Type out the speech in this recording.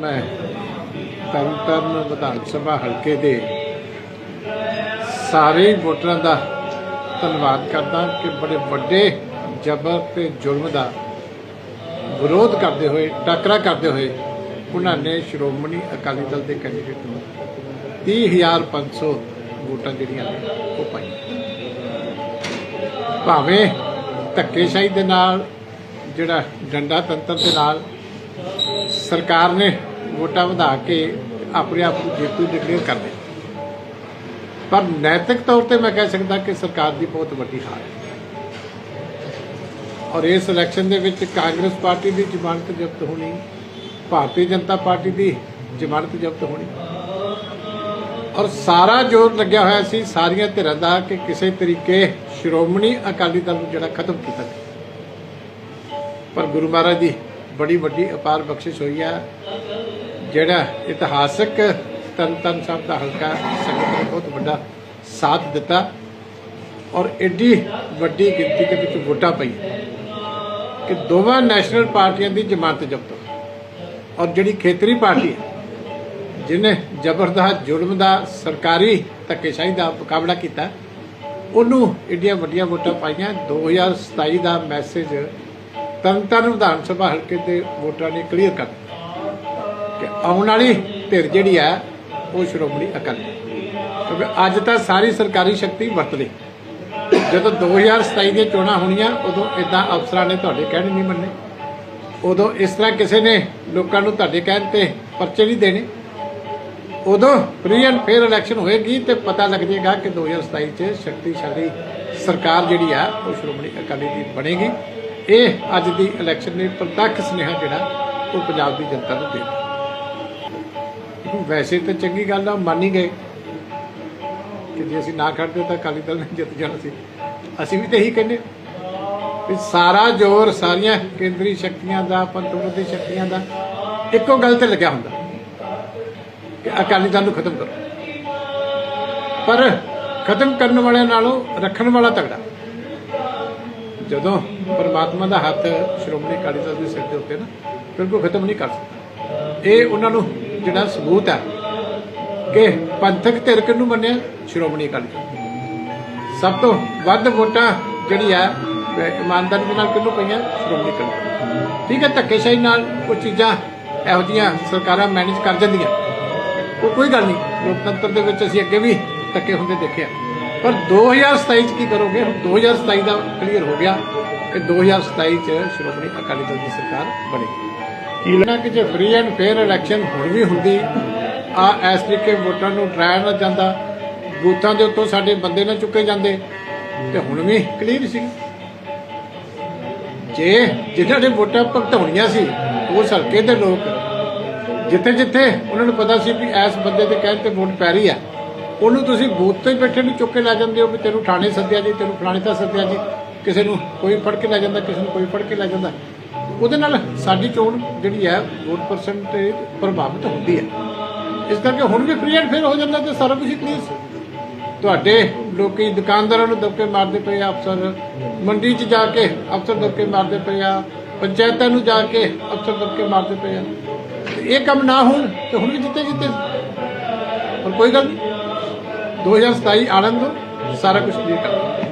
ਮੈਂ ਤਰਨਤਾਰਨ ਵਿਧਾਨ ਸਭਾ ਹਲਕੇ ਦੇ ਸਾਰੇ ਵੋਟਰਾਂ ਦਾ ਧੰਨਵਾਦ ਕਰਦਾ ਕਿ ਬੜੇ ਵੱਡੇ ਜ਼ਬਰ ਤੇ ਜ਼ੁਲਮ ਦਾ ਵਿਰੋਧ ਕਰਦੇ ਹੋਏ, ਟਾਕਰਾ ਕਰਦੇ ਹੋਏ ਉਹਨਾਂ ਨੇ ਸ਼੍ਰੋਮਣੀ ਅਕਾਲੀ ਦਲ ਦੇ ਕੈਂਡੀਡੇਟ ਨੂੰ 30500 ਵੋਟਾਂ ਜਿਹੜੀਆਂ ਨੇ ਉਹ ਪਾਈਆਂ। ਭਾਵੇਂ ਧੱਕੇਸ਼ਾਹੀ ਦੇ ਨਾਲ, ਜਿਹੜਾ ਡੰਡਾ ਤੰਤਰ ਦੇ ਨਾਲ ਸਰਕਾਰ ਨੇ ਵੋਟਾਂ ਵਧਾ ਕੇ ਆਪਣੇ ਆਪ ਨੂੰ ਜੇਤੂ ਡਿਕਲੇਅਰ ਕਰ ਲਿਆ ਪਰ ਨੈਤਿਕ ਤੌਰ ਤੇ ਮੈਂ ਕਹਿ ਸਕਦਾ ਕਿ ਸਰਕਾਰ ਦੀ ਬਹੁਤ ਵੱਡੀ ਹਾਰ ਹੈ। ਔਰ ਇਸ ਇਲੈਕਸ਼ਨ ਦੇ ਵਿੱਚ ਕਾਂਗਰਸ ਪਾਰਟੀ ਦੀ ਜ਼ਮਾਨਤ ਜ਼ਬਤ ਹੋਣੀ, ਭਾਰਤੀ ਜਨਤਾ ਪਾਰਟੀ ਦੀ ਜ਼ਮਾਨਤ ਜ਼ਬਤ ਹੋਣੀ, ਔਰ ਸਾਰਾ ਜ਼ੋਰ ਲੱਗਿਆ ਹੋਇਆ ਸੀ ਸਾਰੀਆਂ ਧਿਰਾਂ ਦਾ ਕਿ ਕਿਸੇ ਤਰੀਕੇ ਸ਼੍ਰੋਮਣੀ ਅਕਾਲੀ ਦਲ ਨੂੰ ਜਿਹੜਾ ਖਤਮ ਕੀਤਾ ਜਾਵੇ। ਪਰ ਗੁਰੂ ਮਹਾਰਾਜ ਦੀ ਬੜੀ ਵੱਡੀ ਅਪਾਰ ਬਖਸ਼ਿਸ਼ ਹੋਈ ਆ। ਜਿਹੜਾ ਇਤਿਹਾਸਕ ਤਨ ਤਨ ਸਾਹਿਬ ਦਾ ਹਲਕਾ ਸੰਗਤ ਨੇ ਬਹੁਤ ਵੱਡਾ ਸਾਥ ਦਿੱਤਾ ਔਰ ਐਡੀ ਵੱਡੀ ਗਿਣਤੀ ਦੇ ਵਿੱਚ ਵੋਟਾਂ ਪਈ ਕਿ ਦੋਵਾਂ ਨੈਸ਼ਨਲ ਪਾਰਟੀਆਂ ਦੀ ਜ਼ਮਾਨਤ ਜ਼ਬਤ ਹੋਈ। ਔਰ ਜਿਹੜੀ ਖੇਤਰੀ ਪਾਰਟੀ ਹੈ, ਜਿਹਨੇ ਜ਼ਬਰਦਸਤ ਜ਼ੁਲਮ ਦਾ ਸਰਕਾਰੀ ਧੱਕੇਸ਼ਾਹੀ ਦਾ ਮੁਕਾਬਲਾ ਕੀਤਾ, ਉਹਨੂੰ ਇੰਡੀਆ ਵੱਡੀਆਂ ਵੋਟਾਂ ਪਾਈਆਂ। 2027 ਦਾ ਮੈਸੇਜ ਤਰਨਤਾਰਨ ਵਿਧਾਨ ਸਭਾ ਹਲਕੇ ਦੇ ਵੋਟਰਾਂ ਨੇ ਕਲੀਅਰ ਕਰ ਦਿੱਤਾ ਕਿ ਆਉਣ ਵਾਲੀ ਧਿਰ ਜਿਹੜੀ ਹੈ, ਉਹ ਸ਼੍ਰੋਮਣੀ ਅਕਾਲੀ ਕਿਉਂਕਿ ਅੱਜ ਤਾਂ ਸਾਰੀ ਸਰਕਾਰੀ ਸ਼ਕਤੀ ਵਰਤ ਲਈ। ਜਦੋਂ 2027 ਦੀਆਂ ਚੋਣਾਂ ਹੋਣੀਆਂ, ਉਦੋਂ ਇਦਾਂ ਅਫਸਰਾਂ ਨੇ ਤੁਹਾਡੇ ਕਹਿਣ ਨਹੀਂ ਮੰਨੇ। ਉਦੋਂ ਇਸ ਤਰ੍ਹਾਂ ਕਿਸੇ ਨੇ ਲੋਕਾਂ ਨੂੰ ਤੁਹਾਡੇ ਕਹਿਣ ਤੇ ਪਰਚੇ ਨਹੀਂ ਦੇਣੇ। ਉਦੋਂ ਫ੍ਰੀ ਐਂਡ ਫੇਅਰ ਇਲੈਕਸ਼ਨ ਹੋਏਗੀ ਤੇ ਪਤਾ ਲੱਗ ਜਾਏਗਾ ਕਿ 2027 ਚ ਸ਼ਕਤੀਸ਼ਾਲੀ ਸਰਕਾਰ ਜਿਹੜੀ ਆ, ਉਹ ਸ਼੍ਰੋਮਣੀ ਅਕਾਲੀ ਦੀ ਬਣੇਗੀ। ਇਹ ਅੱਜ ਦੀ ਇਲੈਕਸ਼ਨ ਨੇ ਪ੍ਰਤੱਖ ਸੁਨੇਹਾ ਜਿਹੜਾ ਉਹ ਪੰਜਾਬ ਦੀ ਜਨਤਾ ਨੂੰ ਦੇ ਵੈਸੇ ਤਾਂ ਚੰਗੀ ਗੱਲ ਆ, ਮੰਨ ਹੀ ਗਏ। ਕਿ ਜੇ ਅਸੀਂ ਨਾ ਖੜਦੇ ਤਾਂ ਅਕਾਲੀ ਦਲ ਨੇ ਜਿੱਤ ਜਾਣਾ ਸੀ। ਅਸੀਂ ਵੀ ਤਾਂ ਇਹੀ ਕਹਿੰਦੇ ਵੀ ਸਾਰਾ ਜ਼ੋਰ ਸਾਰੀਆਂ ਕੇਂਦਰੀ ਸ਼ਕਤੀਆਂ ਦਾ ਪੰਤਵਰ ਦੀ ਸ਼ਕਤੀਆਂ ਦਾ, ਇੱਕੋ ਗੱਲ ਤੇ ਲੱਗਿਆ ਹੁੰਦਾ ਕਿ ਅਕਾਲੀ ਦਲ ਨੂੰ ਖਤਮ ਕਰੋ। ਪਰ ਖਤਮ ਕਰਨ ਵਾਲਿਆਂ ਨਾਲੋਂ ਰੱਖਣ ਵਾਲਾ ਤਗੜਾ। ਜਦੋਂ ਪਰਮਾਤਮਾ ਦਾ ਹੱਥ ਸ਼੍ਰੋਮਣੀ ਅਕਾਲੀ ਦਲ ਦੇ ਸਿਰ ਦੇ ਉੱਤੇ ਨਾ ਫਿਰ ਕੋਈ ਖਤਮ ਨਹੀਂ ਕਰ ਸਕਦਾ। ਇਹ ਉਹਨਾਂ ਨੂੰ ਜਿਹੜਾ ਸਬੂਤ ਹੈ ਕਿ ਪੰਥਕ ਧਿਰ ਕਿਹਨੂੰ ਮੰਨਿਆ? ਸ਼੍ਰੋਮਣੀ ਅਕਾਲੀ ਦਲ। ਸਭ ਤੋਂ ਵੱਧ ਵੋਟਾਂ ਜਿਹੜੀ ਹੈ ਇਮਾਨਦਾਰੀ ਦੇ ਨਾਲ ਕਿਹਨੂੰ ਪਈਆਂ? ਸ਼੍ਰੋਮਣੀ ਅਕਾਲੀ ਦਲ ਠੀਕ ਹੈ, ਧੱਕੇਸ਼ਾਹੀ ਨਾਲ ਕੁਝ ਚੀਜ਼ਾਂ ਇਹੋ ਜਿਹੀਆਂ ਸਰਕਾਰਾਂ ਮੈਨੇਜ ਕਰ ਜਾਂਦੀਆਂ। ਉਹ ਕੋਈ ਗੱਲ ਨਹੀਂ। ਲੋਕਤੰਤਰ ਦੇ ਵਿੱਚ ਅਸੀਂ ਅੱਗੇ ਵੀ ਧੱਕੇ ਹੁੰਦੇ ਦੇਖਿਆ ਪਰ 2027 ਚ ਕੀ ਕਰੋਗੇ? ਹੁਣ 2027 ਦਾ ਕਲੀਅਰ ਹੋ ਗਿਆ ਕਿ 2027 ਚ ਸ਼੍ਰੋਮਣੀ ਅਕਾਲੀ ਦਲ ਦੀ ਸਰਕਾਰ ਬਣੇਗੀ ਕੀ ਲੈਣਾ ਕਿ ਜੇ ਫ੍ਰੀ ਐਂਡ ਫੇਅਰ ਇਲੈਕਸ਼ਨ ਹੁਣ ਵੀ ਹੁੰਦੀ, ਆ ਇਸ ਤਰੀਕੇ ਵੋਟਾਂ ਨੂੰ ਡਰਾਇਆ ਨਾ ਜਾਂਦਾ, ਬੂਥਾਂ ਦੇ ਉੱਤੋਂ ਸਾਡੇ ਬੰਦੇ ਨਾ ਚੁੱਕੇ ਜਾਂਦੇ, ਤੇ ਹੁਣ ਵੀ ਕਲੀਅਰ ਸੀ। ਜੇ ਜਿਨ੍ਹਾਂ ਨੇ ਵੋਟਾਂ ਭੁਗਤਾਉਣੀਆਂ ਸੀ, ਉਸ ਹਲਕੇ ਦੇ ਲੋਕ ਜਿੱਥੇ ਜਿੱਥੇ ਉਹਨਾਂ ਨੂੰ ਪਤਾ ਸੀ ਵੀ ਇਸ ਬੰਦੇ ਦੇ ਕਹਿਣ ਤੇ ਵੋਟ ਪੈ ਰਹੀ ਆ ਉਹਨੂੰ ਤੁਸੀਂ ਬੂਥ ਤੇ ਬੈਠੇ ਨੂੰ ਚੁੱਕ ਕੇ ਲੈ ਜਾਂਦੇ ਹੋ ਵੀ ਤੈਨੂੰ ਥਾਣੇ ਸੱਦਿਆ ਜੀ, ਤੈਨੂੰ ਫਲਾਣੇ ਤਾਂ ਸੱਦਿਆ ਜੀ, ਕਿਸੇ ਨੂੰ ਕੋਈ ਫੜ ਕੇ ਲੈ ਜਾਂਦਾ, ਕਿਸੇ ਨੂੰ ਕੋਈ ਫੜ ਕੇ ਲੈ ਜਾਂਦਾ। ਉਹਦੇ ਨਾਲ ਸਾਡੀ ਚੋਣ ਜਿਹੜੀ ਹੈ, ਵੋਟ ਪਰਸੈਂਟੇਜ ਪ੍ਰਭਾਵਿਤ ਹੁੰਦੀ ਹੈ। ਇਸ ਕਰਕੇ ਹੁਣ ਵੀ ਫ੍ਰੀ ਐਂਡ ਫੇਅਰ ਹੋ ਜਾਂਦਾ ਤੇ ਸਾਰਾ ਕੁਝ ਕਲੀਅਰ ਤੁਹਾਡੇ ਲੋਕੀ ਦੁਕਾਨਦਾਰਾਂ ਨੂੰ ਦਬਕੇ ਮਾਰਦੇ ਪਏ ਆ, ਅਫਸਰ ਮੰਡੀ 'ਚ ਜਾ ਕੇ ਅਫਸਰ ਦਬਕੇ ਮਾਰਦੇ ਪਏ ਆ, ਪੰਚਾਇਤਾਂ ਨੂੰ ਜਾ ਕੇ ਅਫਸਰ ਦਬਕੇ ਮਾਰਦੇ ਪਏ ਆ। ਇਹ ਕੰਮ ਨਾ ਹੋਣ ਤੇ ਹੁਣ ਵੀ ਜਿੱਤੇ ਜਿੱਤੇ ਪਰ ਕੋਈ ਗੱਲ ਨਹੀਂ 2027 ਆਨੰਦ ਸਾਰਾ ਕੁਝ ਕਲੀਅਰ ਕਰ